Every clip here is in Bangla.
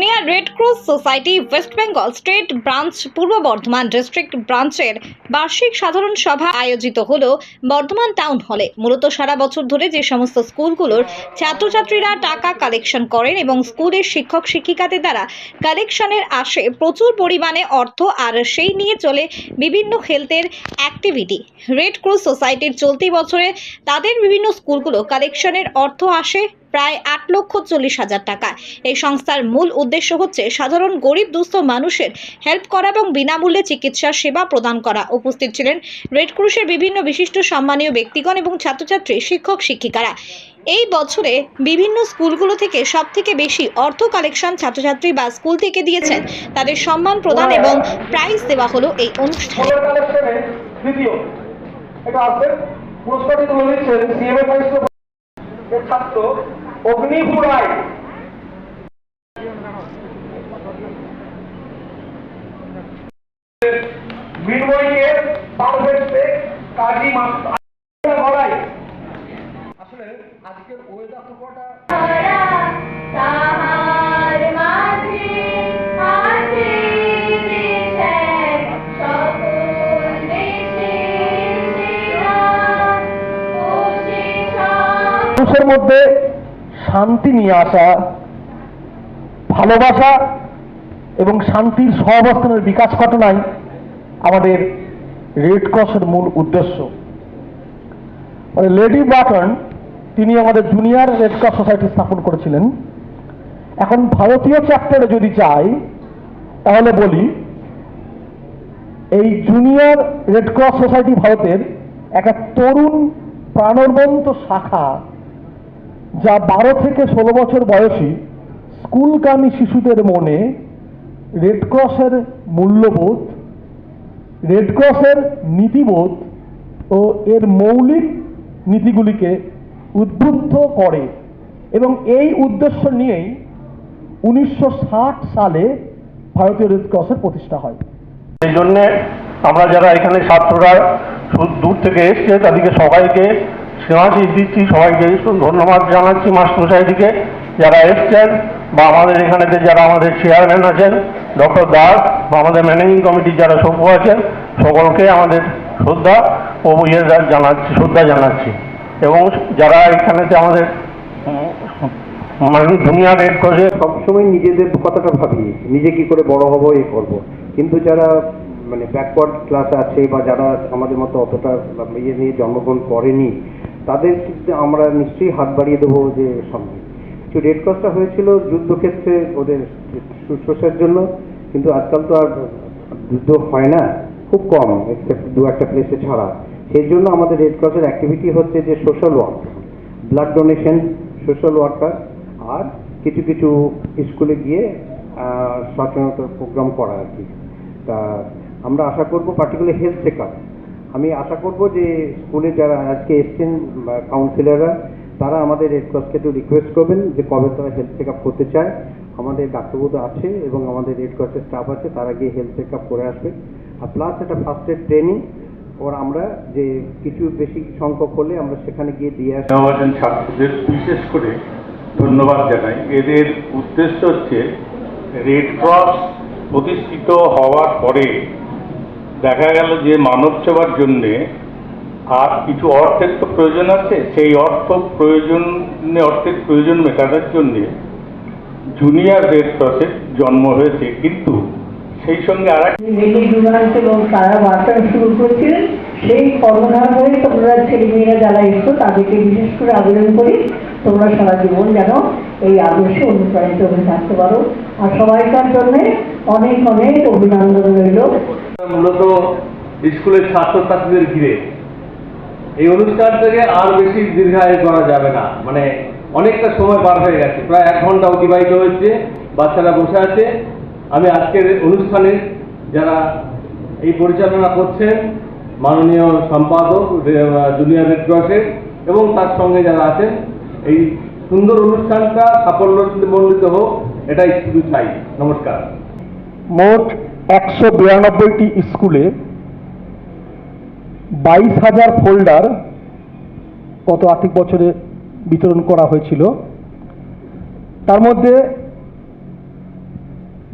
Junior Red Cross society West Bengal state branch পূর্ব বর্ধমান ডিস্ট্রিক্ট ব্রাঞ্চের বার্ষিক সাধারণ সভা আয়োজিত হল বর্ধমান টাউন হলে। মূলত সারা বছর ধরে যে সমস্ত স্কুলগুলোর ছাত্রছাত্রীরা টাকা কালেকশন করেন এবং স্কুলের শিক্ষক শিক্ষিকাদের দ্বারা কালেকশনের আসে প্রচুর পরিমাণে অর্থ আর সেই নিয়ে চলে বিভিন্ন হেলথের অ্যাক্টিভিটি। রেড ক্রস সোসাইটির চলতি বছরে তাদের বিভিন্ন স্কুলগুলো কালেকশনের অর্থ আসে প্রায় আট লক্ষ চল্লিশ হাজার টাকা। এই সংস্থার মূল উদ্দেশ্য হচ্ছে সাধারণ গরিব দুস্থ মানুষের হেল্প করা এবং বিনামূল্যে চিকিৎসা সেবা প্রদান করা। উপস্থিত ছিলেন রেড ক্রুশের বিভিন্ন বিশিষ্ট সম্মানীয় ব্যক্তিগণ এবং ছাত্রছাত্রী শিক্ষক শিক্ষিকারা। এই বছরে বিভিন্ন স্কুলগুলো থেকে সব থেকে বেশি অর্থ কালেকশন ছাত্রছাত্রী বা স্কুল থেকে দিয়েছেন। তাদের সম্মান প্রদান এবং প্রাইজ দেওয়া হলো এই অনুষ্ঠানে। এটা পুরস্কারটি তুলে দিচ্ছেন ছাত্র অগ্নিপুর রায় মিনময়কে পারফেক্টে কাজী আসলে আজকের ওয়েদার তো মানুষের মধ্যে শান্তি নিয়ে আসা, ভালোবাসা এবং শান্তির সহাবস্থানের বিকাশ ঘটনাই আমাদের রেড ক্রসের মূল উদ্দেশ্য। মানে লেডি বাটন তিনি আমাদের জুনিয়র রেড ক্রস সোসাইটি স্থাপন করেছিলেন। এখন ভারতীয় চ্যাপ্টারে যদি যাই, তাহলে বলি, এই জুনিয়র রেড ক্রস সোসাইটি ভারতের একটা তরুণ প্রাণবন্ত শাখা যা বারো থেকে ষোলো বছর বয়সী স্কুলগামী শিশুদের মনে রেডক্রসের মূল্যবোধ রেডক্রসের নীতিবোধ ও এর মৌলিক নীতিগুলিকে উদ্বুদ্ধ করে এবং এই উদ্দেশ্য নিয়েই উনিশশো ষাট সালে ভারতীয় রেডক্রসের প্রতিষ্ঠা হয়। এই জন্যে আমরা যারা এখানে ছাত্ররা দূর থেকে এসছে, তাদেরকে সবাইকে স্নেহাশিস দিচ্ছি, সবাইকে ধন্যবাদ জানাচ্ছি মাস্টারমশাইদিকে যারা এসছেন বা আমাদের এখানেতে যারা আমাদের চেয়ারম্যান আছেন ডক্টর দাস বা আমাদের ম্যানেজিং কমিটির যারা সভ্য আছেন, সকলকে আমাদের শ্রদ্ধা ও ইয়ে জানাচ্ছি, শ্রদ্ধা জানাচ্ছি। এবং যারা এখানেতে আমাদের মানে দুনিয়া রেড ক্রসে সবসময় নিজেদের কথাটা ভাবি, নিজে কি করে বড় হব এই করব। কিন্তু যারা মানে ব্যাকওয়ার্ড ক্লাস আছে বা যারা আমাদের মতো অতটা ইয়ে নিয়ে জন্মগ্রহণ করেনি তাদের ক্ষেত্রে আমরা নিশ্চয়ই হাত বাড়িয়ে দেবো যে সামনে কিছু রেড ক্রসটা হয়েছিল যুদ্ধক্ষেত্রে ওদের শুশ্রূষার জন্য, কিন্তু আজকাল তো আর যুদ্ধ হয় না, খুব কম দু একটা প্লেসে ছাড়া। সেই জন্য আমাদের রেড ক্রসের অ্যাক্টিভিটি হচ্ছে যে social work blood donation social worker আর কিছু কিছু স্কুলে গিয়ে সচেতনতার প্রোগ্রাম করা আর কি। তা আমরা আশা করব পার্টিকুলার হেলথ চেক আমি আশা করব যে স্কুলে যারা আজকে এসছেন কাউন্সিলররা তারা আমাদের রেড ক্রসকে একটু রিকোয়েস্ট করবেন যে কবে তারা হেলথ চেক করতে চায়। আমাদের ডাক্তারবাবু আছে এবং আমাদের রেড ক্রসের স্টাফ আছে, তারা গিয়ে হেলথ চেক করে আসবে। আর প্লাস একটা ফার্স্ট এড ট্রেনিং ওর আমরা যে কিছু বেশি সংখ্যক হলে আমরা সেখানে গিয়ে দিয়ে নেওয়াজন ছাত্রদের বিশেষ করে ধন্যবাদ জানাই। এদের উদ্দেশ্য হচ্ছে রেড ক্রস প্রতিষ্ঠিত হওয়ার পরে দেখা গেল যে মানব সেবার জন্যে আর কিছু অর্থের তো প্রয়োজন আছে। সেই অর্থ প্রয়োজনে, অর্থের প্রয়োজন মেটানোর জন্যে জুনিয়র রেড ক্রসের জন্ম হয়েছে। কিন্তু সেই সঙ্গে আর এবং শুরু করেছিলেন। সেই কর্মধারণে তোমরা ছেলেমেয়েরা যারা এসছো, তাদেরকে বিশেষ করে আবেদন করি। তোমরা সারা জীবন যেন এই আদর্শে অনুপ্রাণিত হয়ে থাকতে পারো। আর সবাইকার জন্য অনেক অনেক অভিনন্দন রইল। মূলত স্কুলের ছাত্রছাত্রীদের ঘিরে। এই অনুষ্ঠানটাকে আর বেশি দীর্ঘায়ু করা যাবে না। মানে অনেকটা সময় পার হয়ে গেছে। প্রায় এক ঘণ্টা অতিবাহিত হয়েছে বাচ্চারা বসে আছে। আমি আজকের অনুষ্ঠানে যারা এই পরিচালনা করছেন, মাননীয় সম্পাদক, জুনিয়র রেড ক্রসের এবং তার সঙ্গে যারা আছেন এই সুন্দর অনুষ্ঠানটা সাফল্যমণ্ডিত হোক এটাই শুধু চাই। নমস্কার। মোট একশো বিরানব্বইটি স্কুলে বাইশ হাজার ফোল্ডার গত আর্থিক বছরে বিতরণ করা হয়েছিল। তার মধ্যে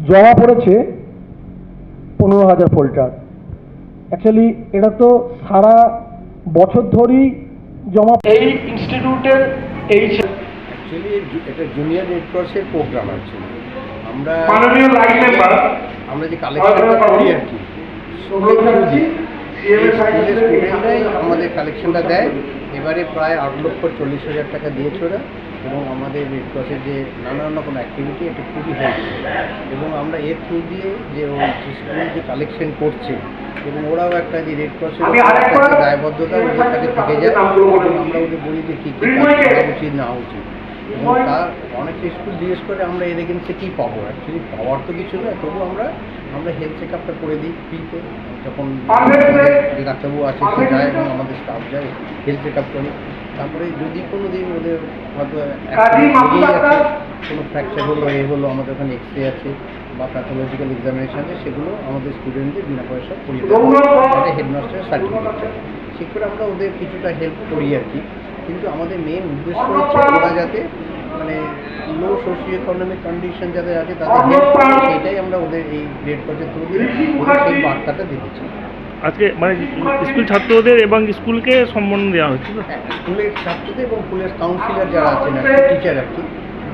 জমা পড়েছে পনেরো হাজার ফোল্ডার। অ্যাকচুয়ালি এটা তো সারা বছর ধরেই জমা এই ইনস্টিটিউটের এই অ্যাকচুয়ালি এটা জুনিয়র রেড ক্রসের প্রোগ্রাম অ্যাকচুয়ালি আমরা মাননীয় লাইন মেম্বার আমরা যে কালেকশনটা করি আর কি। স্টুডেন্টরাই আমাদের কালেকশনটা দেয়। এবারে প্রায় আট লক্ষ চল্লিশ হাজার টাকা দিয়েছে ওরা। এবং আমাদের রেড ক্রসের যে নানান রকম অ্যাক্টিভিটি এটা খুবই হেল্প এবং আমরা এর থ্রু দিয়ে যে স্কুল যে কালেকশন করছে এবং ওরাও একটা যে রেড ক্রসের দায়বদ্ধতা ওদের কাছে থেকে যায়। আমরা ওদের বলি যে কী কী করা উচিত না উচিত। এবং তা অনেক স্কুল জিজ্ঞেস করে আমরা এর এগেন্সে কী পাবো? অ্যাকচুয়ালি পাওয়ার তো কিছু নয় তবু আমরা আমরা হেলথ চেক আপটা করে দিই ফ্রিতে যখন ডাক্তারবাবু আছে সে যায় এবং আমাদের স্টাফ যায় হেলথ চেক আপ করি। তারপরে যদি কোনো দিন ওদের হয়তো কোনো ফ্র্যাকচার হলো এ হলো আমাদের ওখানে এক্স রে আছে বা প্যাথোলজিক্যাল এক্সামিনেশন আছে সেগুলো আমাদের স্টুডেন্টদের বিনা পয়সা করিয়ে দেওয়া হেডমাস্টারের সার্টিফিকেট ঠিক করে আমরা ওদের কিছুটা হেল্প করি আর কি। কিন্তু আমাদের মেন উদ্দেশ্য হচ্ছে ওরা যাতে মানে লো সোশিও ইকোনমিক কন্ডিশন যাদের আছে তাদের হেল্প করে সেটাই আমরা ওদের এই রেড ক্রসের থ্রু দিয়ে ওদের সেই বার্তাটা দিতে চাই আজকে মানে স্কুল ছাত্রদের এবং স্কুলকে সম্মান দেওয়া হচ্ছে হ্যাঁ, স্কুলের ছাত্রদের এবং স্কুলের কাউন্সিলর যারা আছেন টিচার আর কি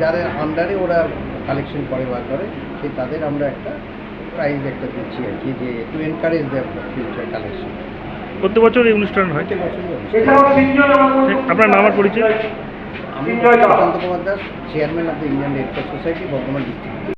যাদের আন্ডারে ওরা কালেকশন করে বার করে সেই তাদের আমরা একটা প্রাইজ একটা দিচ্ছি আর কি যে টু এনকারেজ দেয় ফিউচার কালেকশন প্রত্যেক বছর এই অনুষ্ঠান হয়। আপনার নাম আর পরিচয়? আমি chairman of the Indian Red Cross society Bardhaman district